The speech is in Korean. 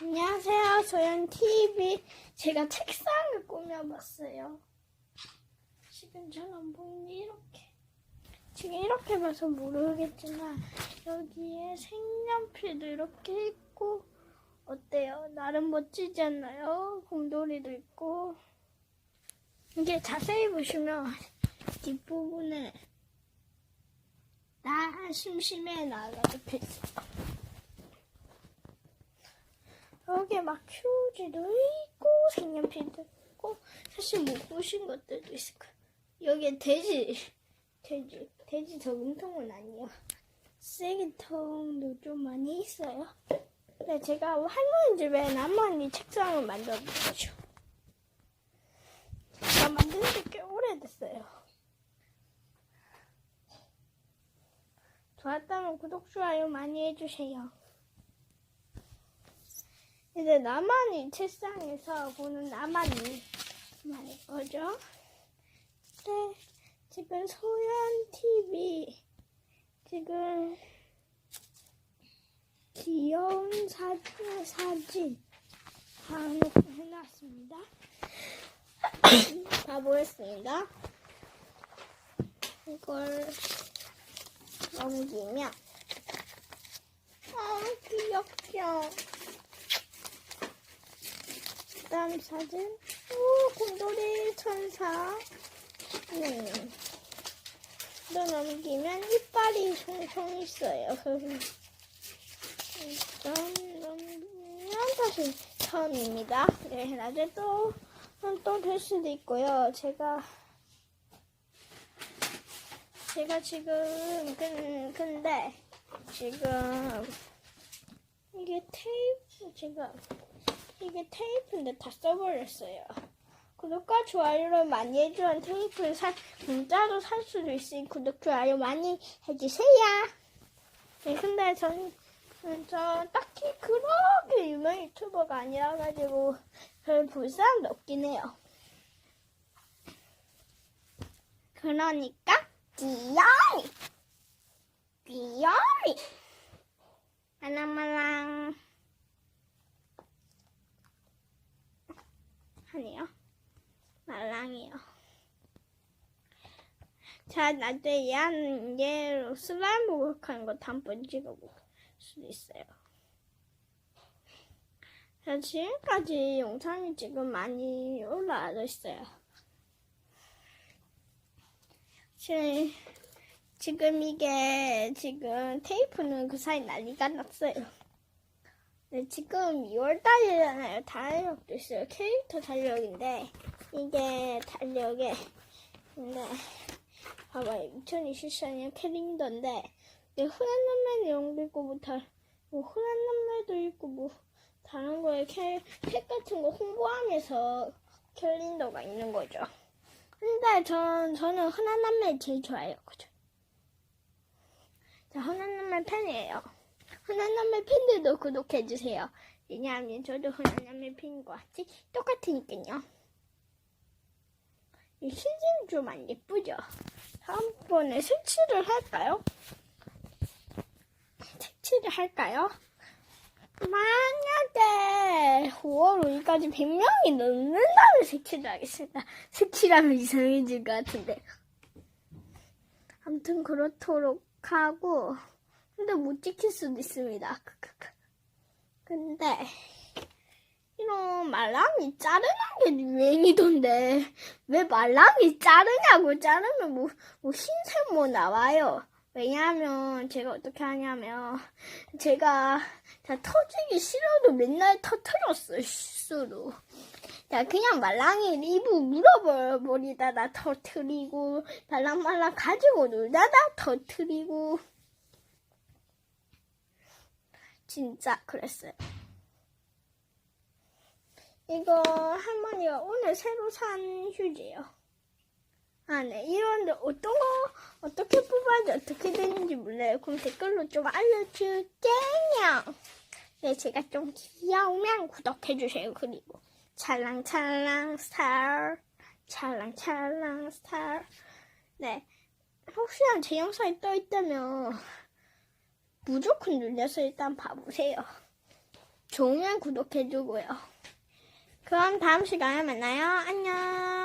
안녕하세요. 소연 TV. 제가 책상을 꾸며봤어요. 지금 잘 안 보이니 이렇게. 지금 이렇게 봐서 모르겠지만 여기에 색연필도 이렇게 있고 어때요? 나름 멋지지 않나요? 곰돌이도 있고 이게 자세히 보시면 뒷부분에 나 심심해 나가 적혀있어요. 여기 막 휴지도 있고 색연필도 있고 사실 못 보신 것들도 있을 거예요. 여기에 돼지 돼지 돼지 저금통은 아니에요. 쓰레기통도 좀 많이 있어요. 근데 제가 할머니 집에 나만이 책상을 만들어 본 거죠. 제가 만든 지 꽤 오래됐어요. 좋았다면 구독, 좋아요 많이 해주세요. 이제 나만이 책상에서 보는 나만이 말인 거죠. 네, 지금 소연 TV 지금 귀여운 사진 사진 다놓고 해놨습니다. 가보겠습니다. 이걸 넘기면 아 귀엽죠. 다음 사진. 오, 곰돌이 천사. 네. 또 넘기면 이빨이 송송 있어요. 일단 넘기면 다시 처음입니다. 네, 나중에 또, 또 될 수도 있고요. 제가, 제가 지금, 근, 근데, 지금, 이게 테이프, 제가, 이게 테이프인데 다 써버렸어요. 구독과 좋아요를 많이 해주는 테이프를 사, 문자로 살 수도 있으니 구독, 좋아요 많이 해주세요. 네, 근데 전, 음, 저 딱히 그렇게 유명 유튜버가 아니라가지고 별볼 사람도 없긴 해요. 그러니까, 귀여이! 귀여이! 말랑말랑. 하네요. 말랑이요. 자, 나중에 얘로 슬라임 목욕하는 거 한번 찍어볼 수도 있어요. 자, 지금까지 영상이 지금 많이 올라와 있어요. 지금, 지금 이게 지금 테이프는 그 사이 난리가 났어요. 네, 지금 2월 달이잖아요. 달력도 있어요. 캐릭터 달력인데, 이게 달력에, 근데, 봐봐요. 2024년 캘린더인데, 이게 흔한 남매 내용도 있고, 뭐, 다, 뭐, 흔한 남매도 있고, 뭐, 다른 거에 캐, 책 같은 거 홍보하면서 캘린더가 있는 거죠. 근데 전, 저는 흔한 남매 제일 좋아해요. 그죠? 자, 흔한 남매 팬이에요. 흔한남매 팬들도 구독해주세요. 왜냐하면 저도 흔한남매 팬과 같이 똑같으니까요. 이 신지는 좀안 예쁘죠? 다음번에 색칠을 할까요? 색칠을 할까요? 만약에 5월 5일까지 100명이 넘는다면 색칠을 하겠습니다. 색칠하면 이상해질 것 같은데. 아무튼 그렇도록 하고 근데 못 지킬 수도 있습니다. 근데 이런 말랑이 자르는 게 유행이던데 왜 말랑이 자르냐고 자르면 뭐, 뭐 흰색 뭐 나와요. 왜냐하면 제가 어떻게 하냐면 제가 다 터지기 싫어도 맨날 터트렸어 실수로. 자 그냥 말랑이 리브 물어버리다가 터트리고 말랑말랑 가지고 놀다가 터트리고 진짜 그랬어요. 이거 할머니가 오늘 새로 산 휴지예요. 아, 네. 이런데 어떤 거, 어떻게 뽑아야지 어떻게 되는지 몰라요. 그럼 댓글로 좀 알려줄게요. 네, 제가 좀 귀여우면 구독해주세요. 그리고 찰랑찰랑 스타일, 찰랑찰랑 스타일. 네. 혹시나 제 영상이 떠있다면 무조건 눌려서 일단 봐보세요. 좋으면 구독해주고요. 그럼 다음 시간에 만나요. 안녕.